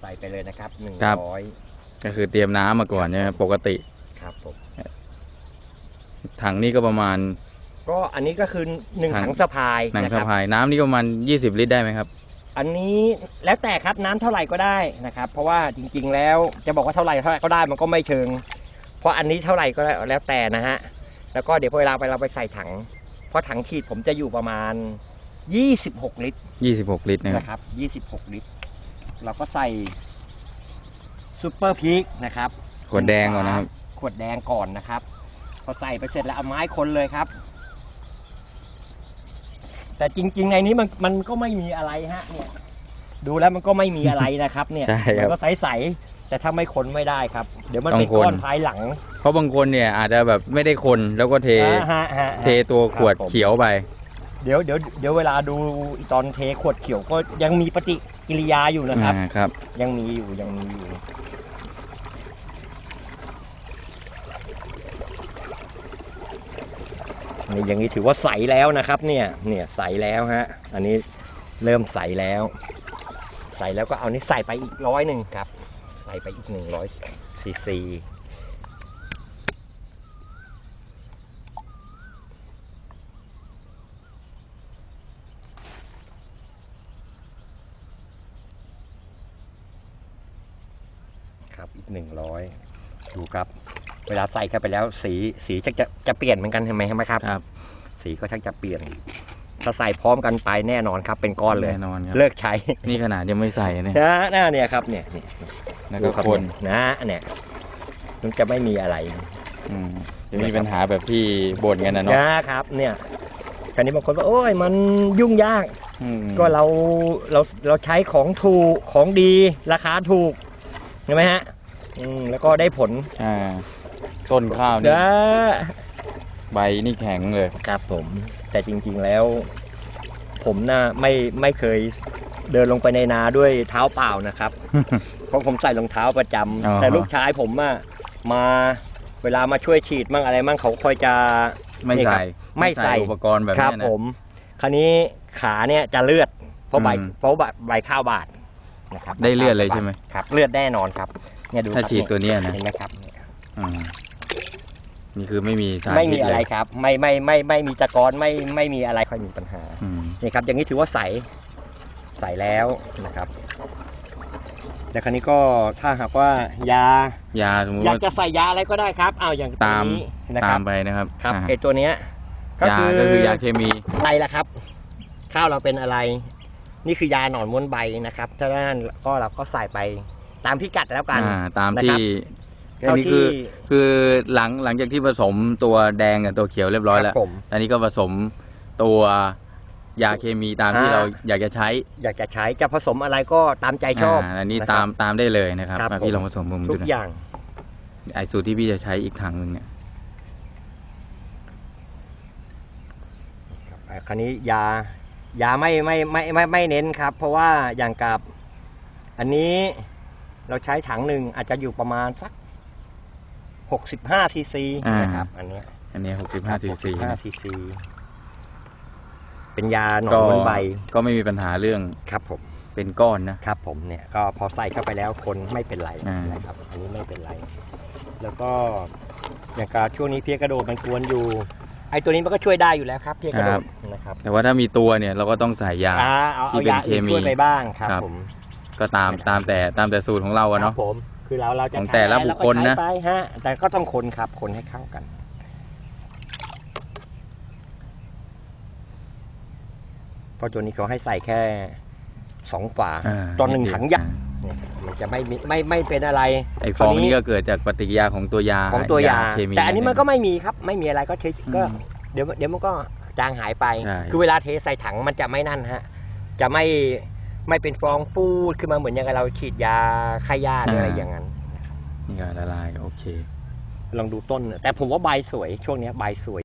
ใส่ไปเลยนะครับหนึ่งครับ ร้อยก็คือเตรียมน้ำมาก่อนใช่ไหมปกติ ครับผมถังนี่ก็ประมาณ ก็อันนี้ก็คือหนึ่งถัง ถังสะพายหนังนะคสะรับพายน้ำนี่ก็ประมาณ 20 ลิตรได้ไหมครับ อันนี้แล้วแต่ครับน้ำเท่าไหร่ก็ได้นะครับ เพราะว่าจริง ๆ แล้วจะบอกว่าเท่าไหร่เท่าไหร่ก็ได้มันก็ไม่เชิง เพราะอันนี้เท่าไหร่ก็แล้วแล้วแต่นะฮะแล้วก็เดี๋ยวพอเวลาไปเราไปใส่ถัง เพราะถังขีดผมจะอยู่ประมาณ 26 ลิตร26 ลิตรนะครับ นะครับ 26 ลิตร เราก็ใส่ซูเปอร์พีคนะครับขวดแดงก่อนนะครับ ขวดแดงก่อนนะครับ พอใส่ไปเสร็จแล้วเอาไม้คนเลยครับ แต่จริง ๆ ในนี้มันมันก็ไม่มีอะไรฮะเนี่ยดูแล้วมันก็ไม่มีอะไรนะครับ เนี่ยใช่ครับ มันก็ใสๆแต่ถ้าไม่คนไม่ได้ครับ เดี๋ยวมันต้องเป็นก้อนคนภายหลังเพราะบางคนเนี่ยอาจจะแบบไม่ได้คนแล้วก็เท อ่าฮะฮะเทตัวขวดครับผม เขียวไป เดี๋ยวเดี๋ยวเดี๋ยวเวลาดูตอนเทขวดเขียวก็ยังมีปฏิกิริยาอยู่นะครับ อ่าครับ ยังมีอยู่ยังมีอยู่ นี่อย่างนี้ถือว่าใสแล้วนะครับ เนี่ย เนี่ยใสแล้วฮะ อันนี้เริ่มใสแล้ว ใสแล้วก็เอานี้ใส่ไปอีกร้อยหนึ่งครับ ใส่ไปอีกหนึ่งร้อยซีซี อีกหนึ่งร้อยดูครับ เวลาใส่เข้าไปแล้ว สีสีจะจะจะเปลี่ยนเหมือนกันเห็นไหมเห็นไหมครับครับ สีก็ชักจะเปลี่ยน ถ้าใส่พร้อมกันไปแน่นอนครับ เป็นก้อนเลยแน่นอนครับ เลิกใช้ นี่ขนาดยังไม่ใส่เนี่ยนะหน้าเนี่ยครับเนี่ยเนี่ยแล้วดูก็ครับคนนะเนี่ยมันจะไม่มีอะไรอืมจะมีปัญหาแบบที่บ่นกันนะเนาะนะครับ เนี่ยคราวนี้บางคนว่าโอ้ยมันยุ่งยาก อืมก็เราเราเราใช้ของถูกของดีราคาถูกเห็นไหมฮะ อืมแล้วก็ได้ผลอ่า ต้นข้าวนี่นะใบนี่แข็งเลย ครับผม แต่จริง ๆแล้ว ผมน่ะไม่ไม่เคยเดินลงไปในนาด้วยเท้าเปล่านะครับ เพราะผมใส่รองเท้าประจำอ๋อ แต่ลูกชายผมอะมาเวลามาช่วยฉีดมั่งอะไรมั่งเขาคอยจะ ไม่นี่ครัใส่บไม่ใส่ อุปกรณ์แบบครับเนี้ยนะ ผม คราวนี้ขาเนี่ยจะเลือดเพราะใบอืมเพราะใบใบข้าวบาดนะครับได้เลือดเลยใช่ไหม ครับ เลือดแน่นอนครับ เนี่ยดูถ้าครับฉีดตัวเนี้ยนะเห็นไหมครับเนี่ยอืมนี่คือไม่มีสารไม่มีพิษอะเลไรยครับ ไม่ไม่ไม่ไม่มีตะกอนไม่ไม่มีอะไรค่อยมีปัญหา อืมนี่ครับอย่างนี้ถือว่าใสใสแล้วนะครับแต่คราวนี้ก็ถ้าหากว่ายายาสมมติอยากว่า จะใส่ยาอะไรก็ได้ครับเอาอย่างตัวตาม นี้นะคตารัมบไปนะครับครับอ่าไอตัวเนี้ยก็ยาคือก็คือยาเคมี อะไรล่ะครับ ข้าวเราเป็นอะไร นี่คือยาหนอนม้วนใบนะครับถ้าด้านก็เราก็ใส่ไป ตามพิกัดแล้วกันอ่าตามนะคที่รับอันนี้คือคือหลังหลังจากที่ผสมตัวแดงกับตัวเขียวเรียบร้อยแล้วคบผม อันนี้ก็ผสมตัวยาเคมีตามที่อ่า เราอยากจะใช้อยากจะใช้จะผสมอะไรก็ตามใจชอบาอันนี้ะครับ ตามตามได้เลยนะครับครับอะพี่ผม ลองผสมผมทุดูกนะอย่าง ไอสูตรที่พี่จะใช้อีกถังหนึ่งเนี่ยครับอ่าคราวนี้ยายาไม่ไม่ไม่ไม่ไม่เน้นครับ เพราะว่าอย่างกับ อันนี้ เราใช้ถังหนึ่งอาจจะอยู่ประมาณสักหกสิบห้าซีซีนะครับ อันเนี้ยอันนี้หกสิบห้าซีซี65ซีซีเป็นยาหนอนก็ม้วนใบก็ไม่มีปัญหาเรื่องครับผม เป็นก้อนนะ ครับผมเนี่ยก็พอใส่เข้าไปแล้วคนไม่เป็นไรอ่าน นะครับ อันนี้ไม่เป็นไร แล้วก็อย่างการช่วงนี้เพี้ยกระโดดมันกวนอยู่ ไอ้ตัวนี้มันก็ช่วยได้อยู่แล้วครับเพี้ยกระโดดนะครับแต่ว่าถ้ามีตัวเนี่ยเราก็ต้องใส่ยา อ่าเอาที่เอาเป็นยาอื่นเคมีช่วยไปบ้างครับ ครับ ผม ก็ตามตามแต่ตามแต่สูตรของเราอะครัเนาะบผมคือเราเราจะของแต่ละใช้บุคคลนะ เราก็ใช้ไปฮะแต่ก็ต้องคนครับคนให้เข้ากัน เพราะตัวนี้เขาให้ใส่แค่สองฝา อ่าตอนหนึ่งถังใหญ่อ่าเนี่ยมันจะไม่มีไม่ไม่เป็นอะไร ไอฟองนี่ก็เกิดจากปฏิกิริยาของตัวยาของตัวยา เคมี แต่อันนี้มันก็ไม่มีครับ ไม่มีอะไรก็เฉยอืมก็ เดี๋ยวเดี๋ยวมันก็จางหายไป ใช่ คือเวลาเทใส่ถังมันจะไม่นั่นฮะ จะไม่ ไม่เป็นฟองปูดขึ้นมาเหมือนอย่างกับเราฉีดยาฆ่าหญ้าหรืออะไรอย่างนั้นนี่ก็ละลายโอเค ลองดูต้น แต่ผมว่าใบสวยช่วงเนี้ยใบสวย